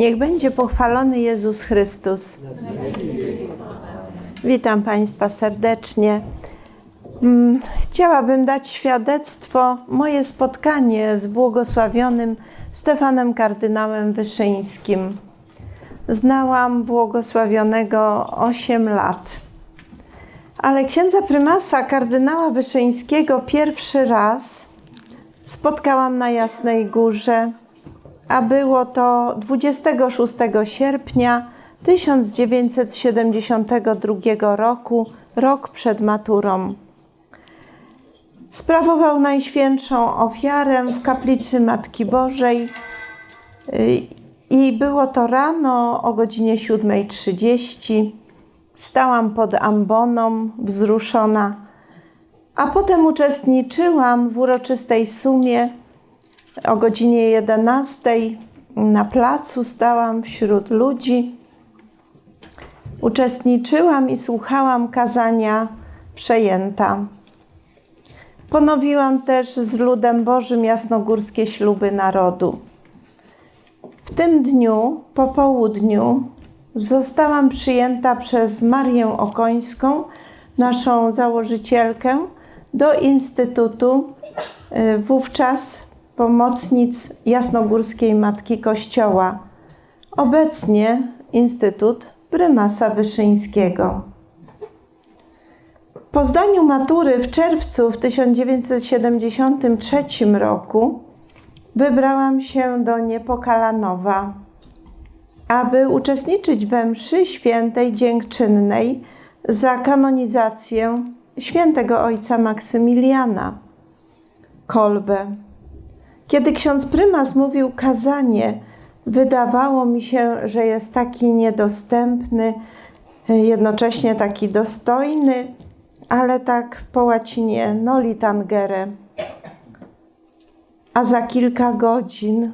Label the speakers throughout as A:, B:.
A: Niech będzie pochwalony Jezus Chrystus. Witam Państwa serdecznie. Mm, Chciałabym dać świadectwo moje spotkanie z błogosławionym Stefanem kardynałem Wyszyńskim. Znałam błogosławionego 8 lat. Ale księdza prymasa kardynała Wyszyńskiego pierwszy raz spotkałam na Jasnej Górze, a było to 26 sierpnia 1972 roku, rok przed maturą. Sprawował Najświętszą ofiarę w kaplicy Matki Bożej i było to rano o godzinie 7.30. Stałam pod amboną, wzruszona, a potem uczestniczyłam w uroczystej sumie o godzinie 11 na placu stałam wśród ludzi. Uczestniczyłam i słuchałam kazania przejęta. Ponowiłam też z ludem Bożym jasnogórskie śluby narodu. W tym dniu, po południu, zostałam przyjęta przez Marię Okońską, naszą założycielkę, do Instytutu y, wówczas pomocnic Jasnogórskiej Matki Kościoła. Obecnie Instytut Prymasa Wyszyńskiego. Po zdaniu matury w czerwcu w 1973 roku wybrałam się do Niepokalanowa, aby uczestniczyć we mszy świętej dziękczynnej za kanonizację świętego ojca Maksymiliana Kolbe. Kiedy ksiądz prymas mówił kazanie, wydawało mi się, że jest taki niedostępny, jednocześnie taki dostojny, ale tak po łacinie noli tangere. A za kilka godzin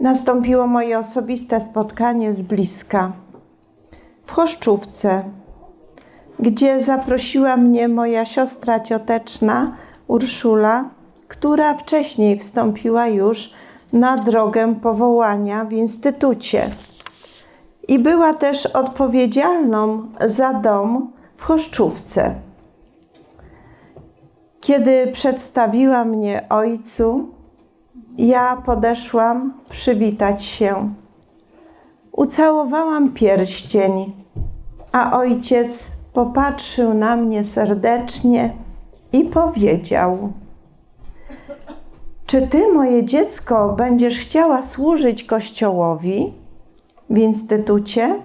A: nastąpiło moje osobiste spotkanie z bliska w Choszczówce, gdzie zaprosiła mnie moja siostra cioteczna Urszula, która wcześniej wstąpiła już na drogę powołania w instytucie i była też odpowiedzialną za dom w Choszczówce. Kiedy przedstawiła mnie ojcu, ja podeszłam przywitać się. Ucałowałam pierścień, a ojciec popatrzył na mnie serdecznie i powiedział: Czy ty, moje dziecko, będziesz chciała służyć Kościołowi w instytucie?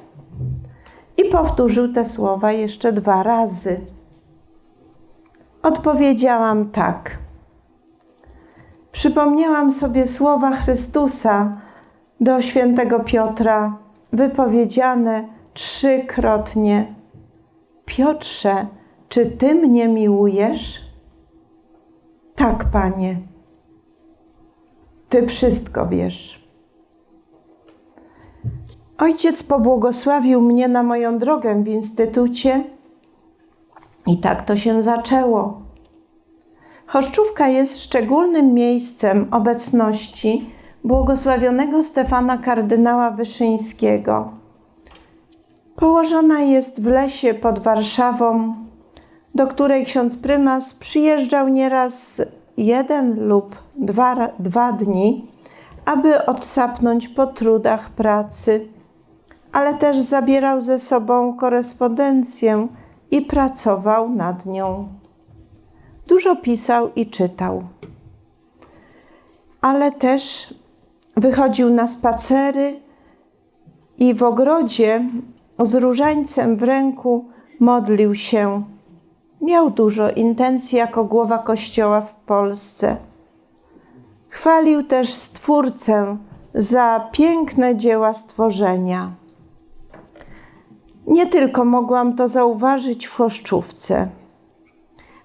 A: I powtórzył te słowa jeszcze dwa razy. Odpowiedziałam tak. Przypomniałam sobie słowa Chrystusa do świętego Piotra, wypowiedziane trzykrotnie: Piotrze, czy ty mnie miłujesz? Tak, panie. Ty wszystko wiesz. Ojciec pobłogosławił mnie na moją drogę w instytucie i tak to się zaczęło. Choszczówka jest szczególnym miejscem obecności błogosławionego Stefana kardynała Wyszyńskiego. Położona jest w lesie pod Warszawą, do której ksiądz prymas przyjeżdżał nieraz jeden lub dwa, dwa dni, aby odsapnąć po trudach pracy, ale też zabierał ze sobą korespondencję i pracował nad nią. Dużo pisał i czytał, ale też wychodził na spacery i w ogrodzie z różańcem w ręku modlił się. Miał dużo intencji jako głowa Kościoła w Polsce. Chwalił też Stwórcę za piękne dzieła stworzenia. Nie tylko mogłam to zauważyć w Choszczówce,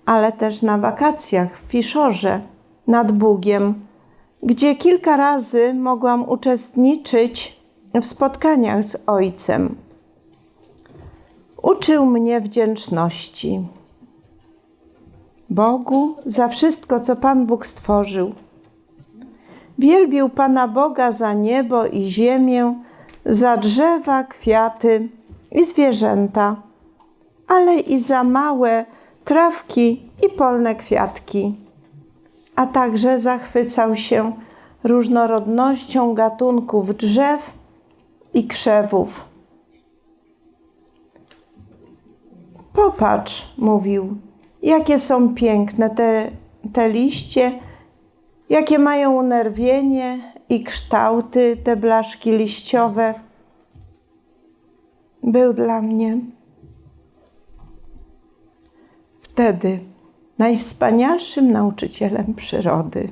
A: ale też na wakacjach w Fiszorze nad Bugiem, gdzie kilka razy mogłam uczestniczyć w spotkaniach z Ojcem. Uczył mnie wdzięczności Bogu za wszystko, co Pan Bóg stworzył wielbił Pana Boga za niebo i ziemię, za drzewa, kwiaty i zwierzęta, ale i za małe trawki i polne kwiatki. A także zachwycał się różnorodnością gatunków drzew i krzewów. Popatrz, mówił, jakie są piękne te, te liście, jakie mają unerwienie i kształty te blaszki liściowe. Był dla mnie wtedy najwspanialszym nauczycielem przyrody.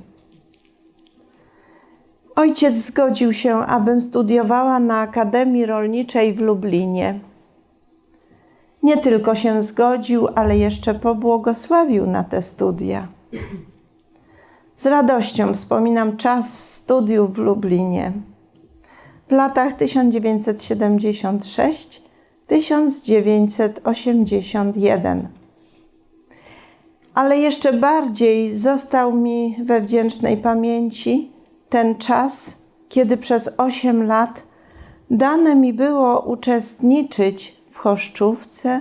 A: Ojciec zgodził się, abym studiowała na Akademii Rolniczej w Lublinie. Nie tylko się zgodził, ale jeszcze pobłogosławił na te studia. Z radością wspominam czas studiów w Lublinie w latach 1976-1981. Ale jeszcze bardziej został mi we wdzięcznej pamięci ten czas, kiedy przez 8 lat dane mi było uczestniczyć Choszczówce,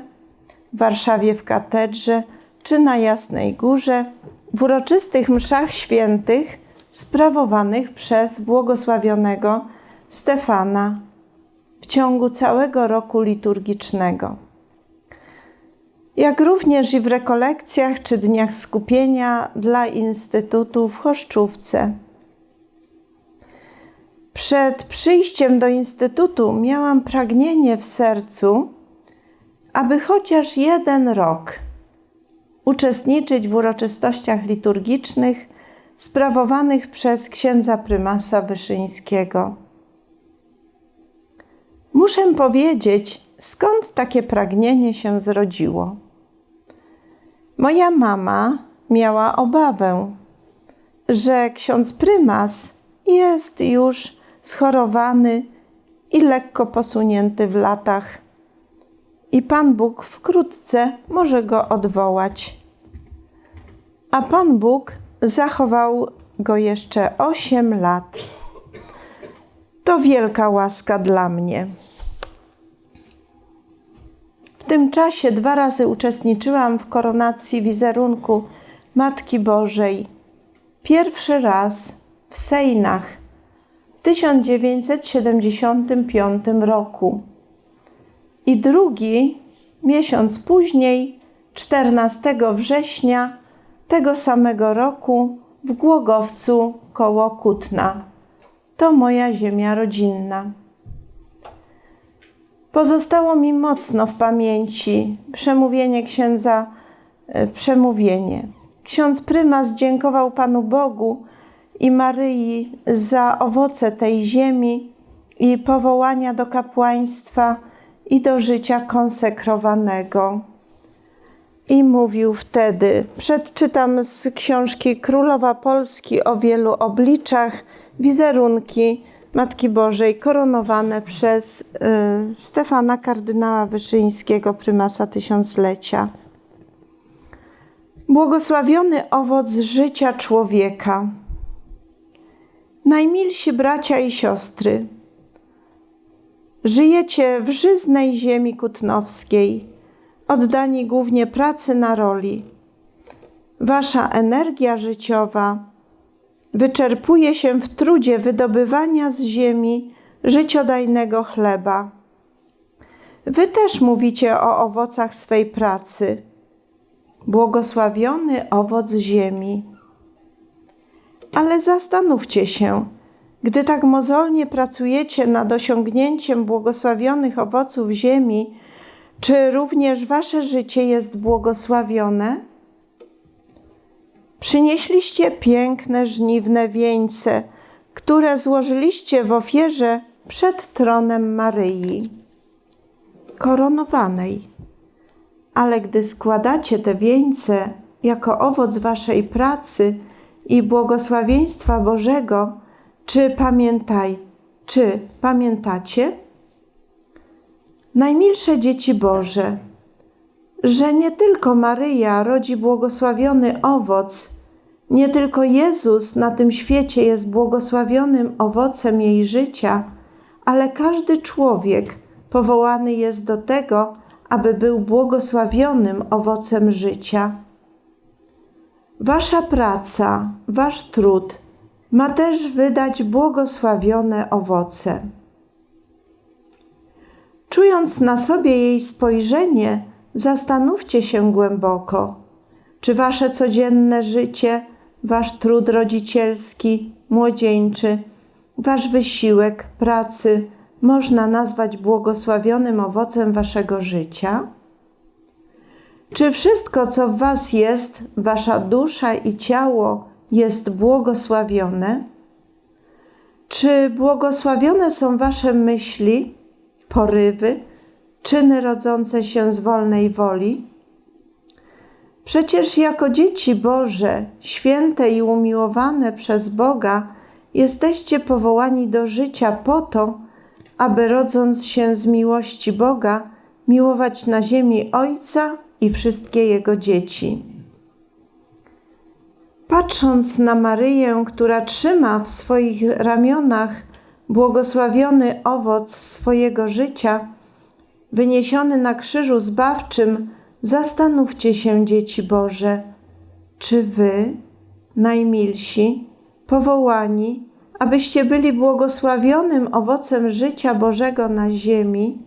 A: w Warszawie w katedrze czy na Jasnej Górze w uroczystych mszach świętych sprawowanych przez błogosławionego Stefana w ciągu całego roku liturgicznego. Jak również i w rekolekcjach czy dniach skupienia dla Instytutu w Choszczówce. Przed przyjściem do Instytutu miałam pragnienie w sercu, aby chociaż jeden rok uczestniczyć w uroczystościach liturgicznych sprawowanych przez księdza prymasa Wyszyńskiego. Muszę powiedzieć, skąd takie pragnienie się zrodziło. Moja mama miała obawę, że ksiądz prymas jest już schorowany i lekko posunięty w latach i Pan Bóg wkrótce może go odwołać. A Pan Bóg zachował go jeszcze osiem lat. To wielka łaska dla mnie. W tym czasie dwa razy uczestniczyłam w koronacji wizerunku Matki Bożej. Pierwszy raz w Sejnach w 1975 roku i drugi miesiąc później, 14 września tego samego roku w Głogowcu koło Kutna. To moja ziemia rodzinna. Pozostało mi mocno w pamięci przemówienie księdza, e, przemówienie. Ksiądz prymas dziękował Panu Bogu i Maryi za owoce tej ziemi i powołania do kapłaństwa i do życia konsekrowanego. I mówił wtedy, przedczytam z książki Królowa Polski o wielu obliczach, wizerunki Matki Bożej koronowane przez y, Stefana kardynała Wyszyńskiego, prymasa tysiąclecia. Błogosławiony owoc życia człowieka. Najmilsi bracia i siostry, Żyjecie w żyznej ziemi kutnowskiej, oddani głównie pracy na roli. Wasza energia życiowa wyczerpuje się w trudzie wydobywania z ziemi życiodajnego chleba. Wy też mówicie o owocach swej pracy. Błogosławiony owoc ziemi. Ale zastanówcie się, gdy tak mozolnie pracujecie nad osiągnięciem błogosławionych owoców ziemi, czy również wasze życie jest błogosławione? Przynieśliście piękne, żniwne wieńce, które złożyliście w ofierze przed tronem Maryi, koronowanej. Ale gdy składacie te wieńce jako owoc waszej pracy i błogosławieństwa Bożego, czy pamiętaj, czy pamiętacie? Najmilsze dzieci Boże, że nie tylko Maryja rodzi błogosławiony owoc, Nie tylko Jezus na tym świecie jest błogosławionym owocem jej życia, ale każdy człowiek powołany jest do tego, aby był błogosławionym owocem życia. Wasza praca, wasz trud ma też wydać błogosławione owoce. Czując na sobie jej spojrzenie, zastanówcie się głęboko, czy wasze codzienne życie, wasz trud rodzicielski, młodzieńczy, wasz wysiłek pracy można nazwać błogosławionym owocem waszego życia? Czy wszystko, co w was jest, wasza dusza i ciało, jest błogosławione? Czy błogosławione są wasze myśli, porywy, czyny rodzące się z wolnej woli? Przecież jako dzieci Boże, święte i umiłowane przez Boga, jesteście powołani do życia po to, aby rodząc się z miłości Boga, miłować na ziemi Ojca i wszystkie Jego dzieci. Patrząc na Maryję, która trzyma w swoich ramionach błogosławiony owoc swojego życia, wyniesiony na krzyżu zbawczym, zastanówcie się, dzieci Boże, czy wy, najmilsi, powołani, abyście byli błogosławionym owocem życia Bożego na ziemi,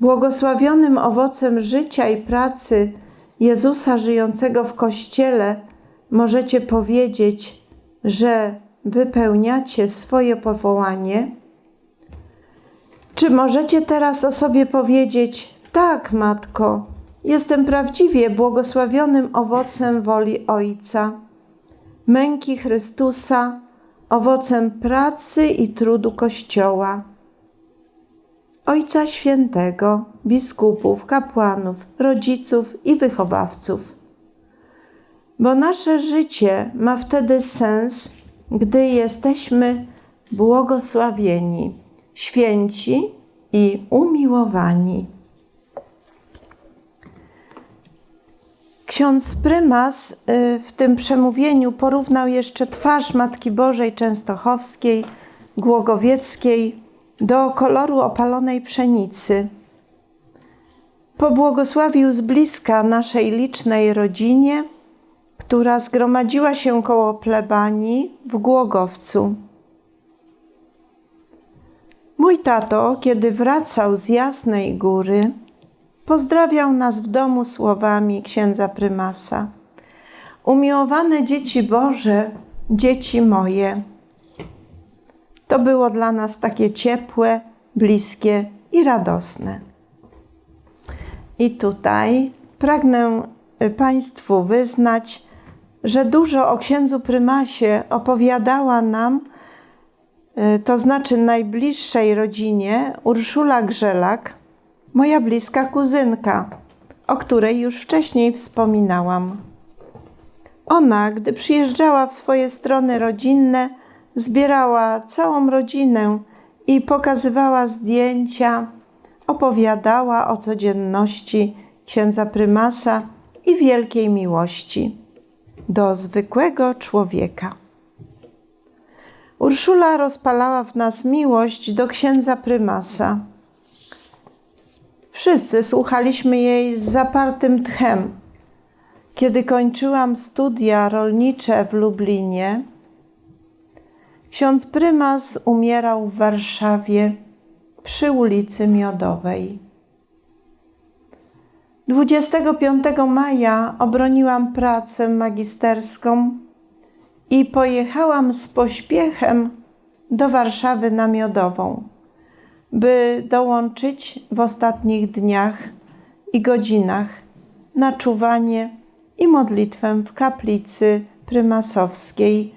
A: błogosławionym owocem życia i pracy Jezusa żyjącego w Kościele, możecie powiedzieć, że wypełniacie swoje powołanie? Czy możecie teraz o sobie powiedzieć: Tak, matko, jestem prawdziwie błogosławionym owocem woli Ojca, męki Chrystusa, owocem pracy i trudu Kościoła, Ojca Świętego, biskupów, kapłanów, rodziców i wychowawców. Bo nasze życie ma wtedy sens, gdy jesteśmy błogosławieni, święci i umiłowani. Ksiądz prymas y, w tym przemówieniu porównał jeszcze twarz Matki Bożej Częstochowskiej, Głogowieckiej do koloru opalonej pszenicy. Pobłogosławił z bliska naszej licznej rodzinie, która zgromadziła się koło plebanii w Głogowcu. Mój tato, kiedy wracał z Jasnej Góry, pozdrawiał nas w domu słowami księdza prymasa. Umiłowane dzieci Boże, dzieci moje. To było dla nas takie ciepłe, bliskie i radosne. I tutaj pragnę Państwu wyznać, że dużo o księdzu prymasie opowiadała nam, to znaczy najbliższej rodzinie, Urszula Grzelak, moja bliska kuzynka, o której już wcześniej wspominałam. Ona, gdy przyjeżdżała w swoje strony rodzinne, zbierała całą rodzinę i pokazywała zdjęcia, opowiadała o codzienności księdza prymasa i wielkiej miłości do zwykłego człowieka. Urszula rozpalała w nas miłość do księdza prymasa. Wszyscy słuchaliśmy jej z zapartym tchem. Kiedy kończyłam studia rolnicze w Lublinie, ksiądz prymas umierał w Warszawie przy ulicy Miodowej. 25 maja obroniłam pracę magisterską i pojechałam z pośpiechem do Warszawy na Miodową, by dołączyć w ostatnich dniach i godzinach na czuwanie i modlitwę w kaplicy prymasowskiej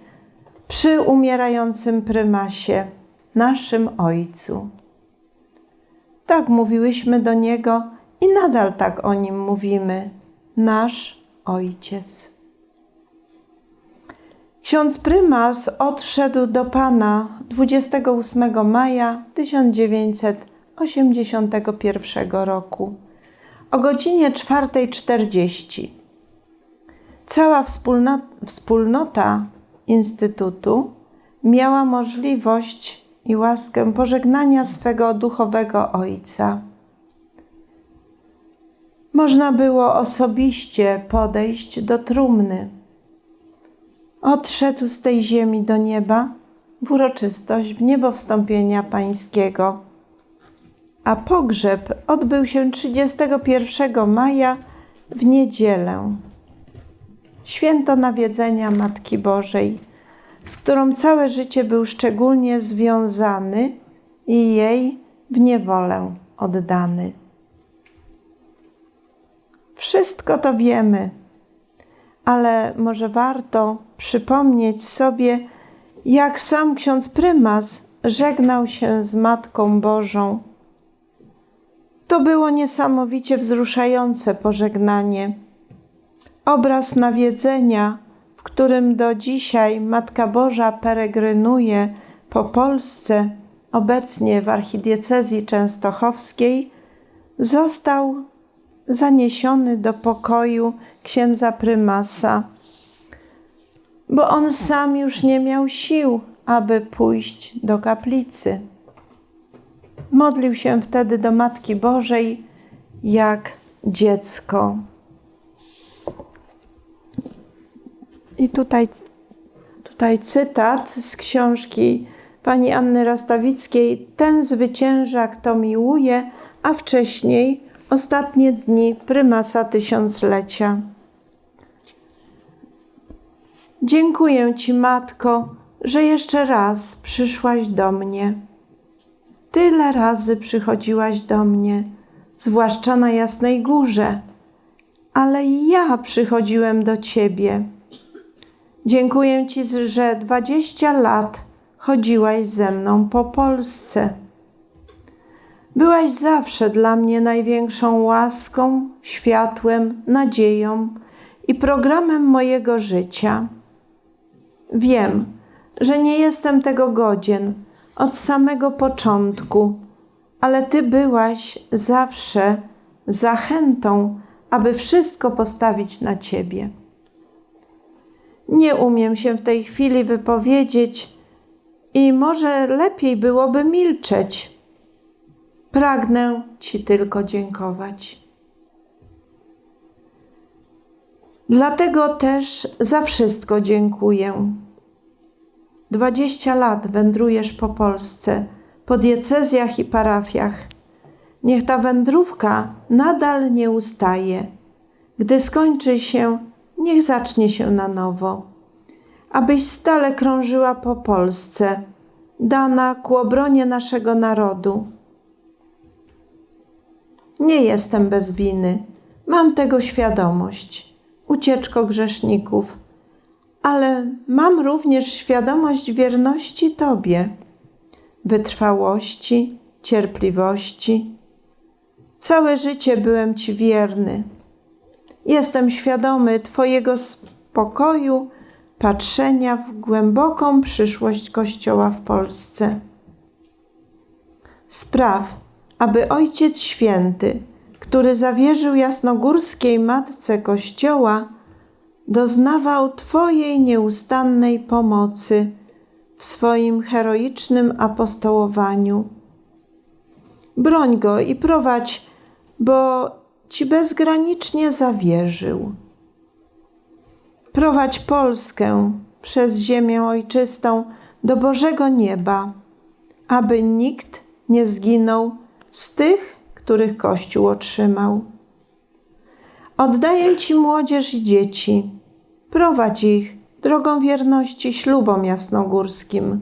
A: przy umierającym prymasie, naszym Ojcu. Tak mówiłyśmy do Niego i nadal tak o Nim mówimy, nasz Ojciec. Ksiądz prymas odszedł do Pana 28 maja 1981 roku o godzinie 4.40. Cała wspólnota, Instytutu miała możliwość i łaskę pożegnania swego duchowego ojca. Można było osobiście podejść do trumny. Odszedł z tej ziemi do nieba w uroczystość w niebo wstąpienia pańskiego. A pogrzeb odbył się 31 maja w niedzielę. Święto nawiedzenia Matki Bożej, z którą całe życie był szczególnie związany i jej w niewolę oddany. Wszystko to wiemy, ale może warto przypomnieć sobie, jak sam ksiądz prymas żegnał się z Matką Bożą. To było niesamowicie wzruszające pożegnanie. Obraz nawiedzenia, w którym do dzisiaj Matka Boża peregrynuje po Polsce, obecnie w archidiecezji częstochowskiej, został zaniesiony do pokoju księdza prymasa, bo on sam już nie miał sił, aby pójść do kaplicy. Modlił się wtedy do Matki Bożej jak dziecko. I tutaj, tutaj cytat z książki pani Anny Rastawickiej: Ten zwyciężak to miłuje, a wcześniej ostatnie dni prymasa tysiąclecia. Dziękuję Ci, Matko, że jeszcze raz przyszłaś do mnie. Tyle razy przychodziłaś do mnie, zwłaszcza na Jasnej Górze, ale ja przychodziłem do Ciebie. Dziękuję Ci, że dwadzieścia lat chodziłaś ze mną po Polsce. Byłaś zawsze dla mnie największą łaską, światłem, nadzieją i programem mojego życia. Wiem, że nie jestem tego godzien od samego początku, ale Ty byłaś zawsze zachętą, aby wszystko postawić na Ciebie. Nie umiem się w tej chwili wypowiedzieć i może lepiej byłoby milczeć. Pragnę Ci tylko dziękować. Dlatego też za wszystko dziękuję. Dwadzieścia lat wędrujesz po Polsce, po diecezjach i parafiach. Niech ta wędrówka nadal nie ustaje. Gdy skończy się, niech zacznie się na nowo. Abyś stale krążyła po Polsce, dana ku obronie naszego narodu. Nie jestem bez winy, mam tego świadomość, ucieczko grzeszników, ale mam również świadomość wierności Tobie, wytrwałości, cierpliwości. Całe życie byłem Ci wierny. Jestem świadomy Twojego spokoju, patrzenia w głęboką przyszłość Kościoła w Polsce. Spraw, aby Ojciec Święty, który zawierzył jasnogórskiej Matce Kościoła, doznawał Twojej nieustannej pomocy w swoim heroicznym apostołowaniu. Broń go i prowadź, bo Ci bezgranicznie zawierzył. Prowadź Polskę przez ziemię ojczystą do Bożego nieba, aby nikt nie zginął z tych, których Kościół otrzymał. Oddaję Ci młodzież i dzieci. Prowadź ich drogą wierności ślubom jasnogórskim.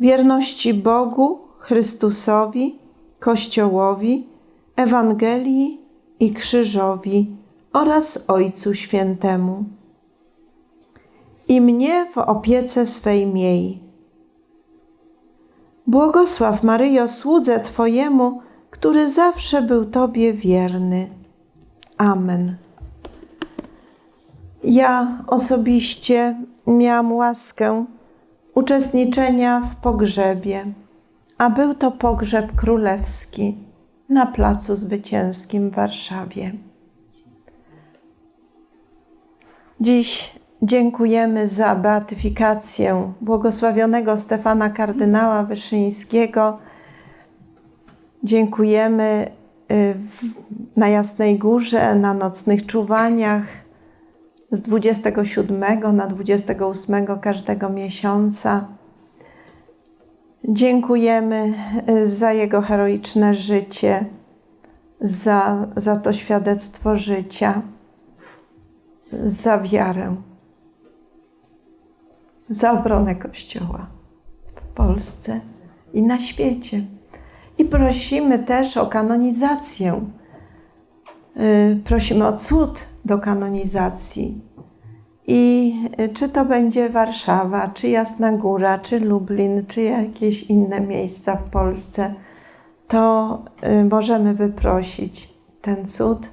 A: Wierności Bogu, Chrystusowi, Kościołowi, Ewangelii i Krzyżowi oraz Ojcu Świętemu. I mnie w opiece swej miej. Błogosław Maryjo słudze Twojemu, który zawsze był Tobie wierny. Amen. Ja osobiście miałam łaskę uczestniczenia w pogrzebie, a był to pogrzeb królewski na Placu Zwycięskim w Warszawie. Dziś dziękujemy za beatyfikację błogosławionego Stefana kardynała Wyszyńskiego. Dziękujemy y, na Jasnej Górze, na nocnych czuwaniach z 27 na 28 każdego miesiąca. Dziękujemy y, za jego heroiczne życie, za, za to świadectwo życia, za wiarę, za obronę Kościoła w Polsce i na świecie. I prosimy też o kanonizację. Y, Prosimy o cud do kanonizacji. I y, czy to będzie Warszawa, czy Jasna Góra, czy Lublin, czy jakieś inne miejsca w Polsce, to y, możemy wyprosić ten cud,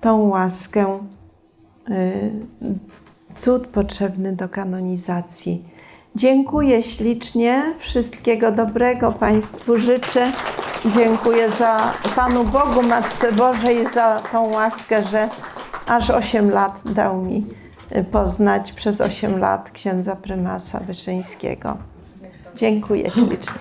A: tą łaskę, cud potrzebny do kanonizacji. Dziękuję ślicznie, wszystkiego dobrego Państwu życzę. Dziękuję za Panu Bogu, Matce Bożej, za tą łaskę, że aż 8 lat dał mi y, poznać przez 8 lat księdza prymasa Wyszyńskiego. Dziękuję ślicznie.